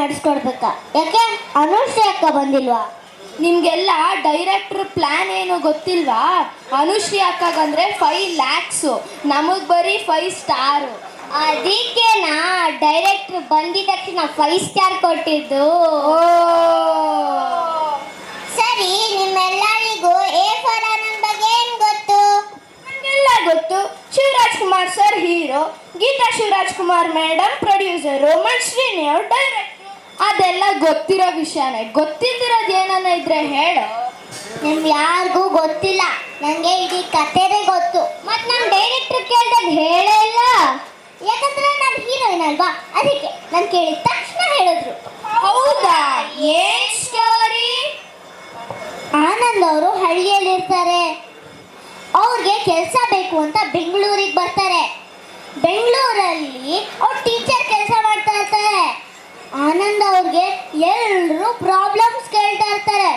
ನಡೆಸ್ಕೊಡ್ಬೇಕಾ? ಯಾಕೆ? ಅನುಶ್ರೀ ಅಕ್ಕ ಬಂದಿಲ್ವಾ? ನಿಮ್ಗೆಲ್ಲ ಡೈರೆಕ್ಟ್ರ್ ಪ್ಲಾನ್ ಏನು ಗೊತ್ತಿಲ್ವಾ? ಅನುಶ್ರೀ ಅಕ್ಕಗಂದ್ರೆ ಫೈವ್ ಲ್ಯಾಕ್ಸು ನಮಗ್ ಬರೀ ಫೈವ್ ಸ್ಟಾರು ಅದಕ್ಕೆನಾ ಡೈರೆಕ್ಟ್ರ್ ಬಂದಿದ ತಕ್ಷಣ ಫೈವ್ ಸ್ಟಾರ್ ಕೊಟ್ಟಿದ್ದು. ಸರಿ ನಿಮ್ಮೆಲ್ಲರಿಗೂ ಏ ಫಾರ್ ಆನಂದ್ ಬಗ್ಗೆ ಏನು ಗೊತ್ತು? ನಿಮಗೆಲ್ಲ ಗೊತ್ತು. Shivaraj Kumar sir hero Geetha Shivaraj Kumar madam producer Srini ಅವ್ರು ಡೈರೆಕ್ಟ್ರು ಅದೆಲ್ಲ ಗೊತ್ತಿರೋ ವಿಷಯನೇ. ಗೊತ್ತಿದ್ದಿರೋದು ಏನನ್ನ ಇದ್ರೆ ಹೇಳು. ನಿಮ್ ಯಾರಿಗೂ ಗೊತ್ತಿಲ್ಲ. ನಂಗೆ ಇಡೀ ಕಥೆನೇ ಗೊತ್ತು. ಮತ್ ನಾನು ಡೈರೆಕ್ಟರ್ ಕೇಳ್ದಾಗ ಹೇಳೇ ಇಲ್ಲ. ಯಾಕಂದ್ರೆ ನಾನು ಹೀರೋಯಿನ್ ಅಲ್ವಾ? ಅದಕ್ಕೆ ನಾನು ಕೇಳಿದ ತಕ್ಷಣ ಹೇಳಿದ್ರು. ಹೌದಾ? ಏನ್ ಸ್ಟೋರಿ ಆನಂದ್ ಅವರು ಹಳ್ಳಿಯಲ್ಲಿ ಇರ್ತಾರೆ. ಅವ್ರಿಗೆ ಕೆಲಸ ಬೇಕು ಅಂತ ಬೆಂಗಳೂರಿಗೆ ಬರ್ತಾರೆ. ಬೆಂಗಳೂರಲ್ಲಿ ಅವ್ರ ಟೀಚರ್ ಕೆಲಸ ಮಾಡ್ತಾ ಇರ್ತಾರೆ ಆನಂದ್ ಅವ್ರಿಗೆ ಎಲ್ಲರೂ ಪ್ರಾಬ್ಲಮ್ಸ್ ಕೇಳ್ತಾ ಇರ್ತಾರೆ.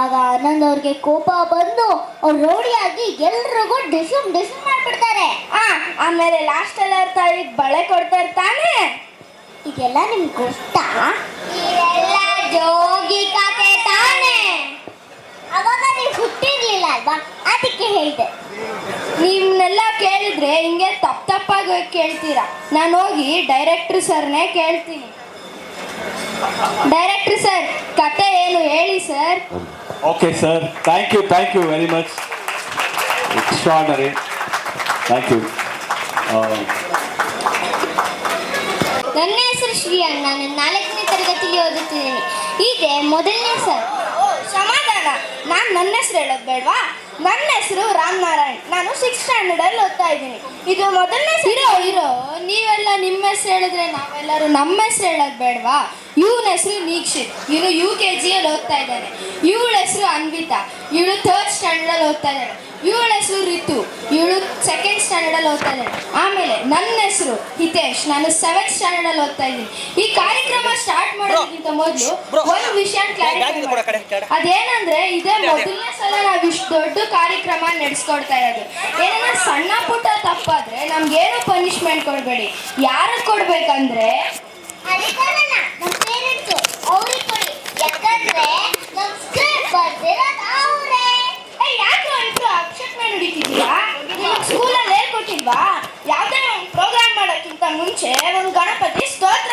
ಆಗ ಆನಂದ್ ಅವ್ರಿಗೆ ಕೋಪ ಬಂದು ಅವ್ರು ರೌಡಿಯಾಗಿ ಎಲ್ರಿಗೂ ಡಿಸಮ್ ಡಿಸಮ್ ಮಾಡ್ಬಿಡ್ತಾರೆ. ಆ ಆಮೇಲೆ ಲಾಸ್ಟ್ ಅಲ್ಲಿ ಅವ್ರ ತಾಯಿಗೆ ಬಳೆ ಕೊಡ್ತಾ ಇರ್ತಾನೆ ಇದೆಲ್ಲ ನಿಮ್ಗೆ ಗೊತ್ತಾ? ಇದೆಲ್ಲ ಜೋಗಿ ಕತೆ ತಾನೇ. ಅವಾಗ ನೀವು ಹುಟ್ಟಿರ್ಲಿಲ್ಲ ಅಲ್ವಾ? ಅದಕ್ಕೆ ಹೇಳಿದೆ. ನಿಮ್ನೆಲ್ಲ ಕೇಳಿದ್ರೆ ಹಿಂಗೆ ತಪ್ಪು ತಪ್ಪಾಗಿ ಕೇಳ್ತೀರಾ? ನಾನು ಹೋಗಿ ಡೈರೆಕ್ಟ್ರ್ ಸರ್ನೇ ಕೇಳ್ತೀನಿ. ಡೈರೆಕ್ಟ್ರ್ ಸರ್ ಕತೆ ಏನು ಹೇಳಿ sir okay sir thank you thank you very much extraordinary thank you ನನ್ನ ಹೆಸರು ಶ್ರೀ ಅಣ್ಣ. ನಾನು ನಾಲ್ಕನೇ ತರಗತಿಯಲ್ಲಿ ಓದುತ್ತಿದ್ದೇನೆ. ಇದೆ ಮೊದಲನೇ ಸರ್ ಸಮಾಧಾನ. ನಾನು ನನ್ನ ಹೆಸರು ಹೇಳೋದು ಬೇಡವಾ ನನ್ನ ಹೆಸರು ರಾಮನಾರಾಯಣ್ ನಾನು ಸಿಕ್ಸ್ ಸ್ಟ್ಯಾಂಡರ್ಡಲ್ಲಿ ಓದ್ತಾ ಇದ್ದೀನಿ. ಇದು ಮೊದಲನೇ ಇರೋ ಇರೋ. ನೀವೆಲ್ಲ ನಿಮ್ಮ ಹೆಸರು ಹೇಳಿದ್ರೆ ನಾವೆಲ್ಲರೂ ನಮ್ಮ ಹೆಸರು ಹೇಳೋದು ಬೇಡವಾ? ಇವನ ಹೆಸರು ನೀಕ್ಷಿತ್. ಇವನು ಯು ಕೆ ಜಿಯಲ್ಲಿ ಓದ್ತಾ ಇದ್ದಾನೆ. ಇವಳ ಹೆಸರು ಅನ್ವಿತಾ. ಇವಳು ಥರ್ಡ್ ಸ್ಟ್ಯಾಂಡರ್ಡಲ್ಲಿ ಓದ್ತಾ ಇದ್ದಾಳೆ. ಇವಳ ಹೆಸರು ರಿತು. ಇವಳು ಸೆಕೆಂಡ್ ಸ್ಟ್ಯಾಂಡರ್ಡಲ್ಲಿ ಓದ್ತಾ ಇದ್ದಾಳೆ. ಆಮೇಲೆ ನನ್ನ ಹೆಸರು ಹಿತೇಶ್. ನಾನು ಸೆವೆಂತ್ ಸ್ಟ್ಯಾಂಡರ್ಡಲ್ಲಿ ಓದ್ತಾ ಇದ್ದೀನಿ. ಈ ಕಾರ್ಯಕ್ರಮ ಸ್ಟಾರ್ಟ್ ಮಾಡೋದಕ್ಕಿಂತ ಮೊದಲು ಒಂದು ವಿಷಯ ಕ್ಲಾರಿಫೈ ಅದೇನಂದ್ರೆ ಇದೇ ಮೊದಲನೇ ಸಲ ನಾವು ಇಷ್ಟು ದೊಡ್ಡ ಕಾರ್ಯಕ್ರಮ ನಡೆಸ್ಕೊಡ್ತಾ ಇರೋದು. ಏನನ್ನ ಸಣ್ಣ ಪುಟ್ಟ ತಪ್ಪಾದ್ರೆ ನಮ್ಗೇನು ಪನಿಷ್ಮೆಂಟ್ ಕೊಡಬೇಡಿ. ಯಾರಿಗೆ ಕೊಡ್ಬೇಕಂದ್ರೆ ಅದಕ್ಕಲ್ಲ ನಮ್ಮ ಪೇರೆಂಟ್ಸು ಅವ್ರಿಗೆ ಕೊಡಿ ಯಾಕಂದ್ರೆ ನಮ್ಮ ಸ್ಕ್ರಿಪ್ಟ್ ಬರ್ದಿರೋದು ಅವರೇ ಯಾಕೆ ಇಬ್ರು ಅಕ್ಷರ ನುಡಿತಿದ್ದೀರಾ ನಿಮಗೆ ಸ್ಕೂಲಲ್ಲಿ ಹೇಳ್ಕೊಟ್ಟಿಲ್ವಾ ಯಾವುದೇ ಒಂದು ಪ್ರೋಗ್ರಾಮ್ ಮಾಡೋಕ್ಕಿಂತ ಮುಂಚೆ ಒಂದು ಗಣಪತಿ ಸ್ತೋತ್ರ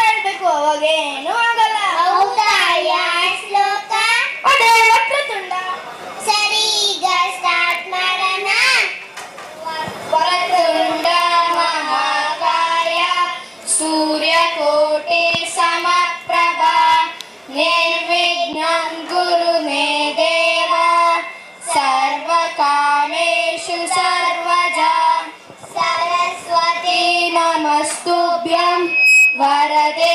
வரதே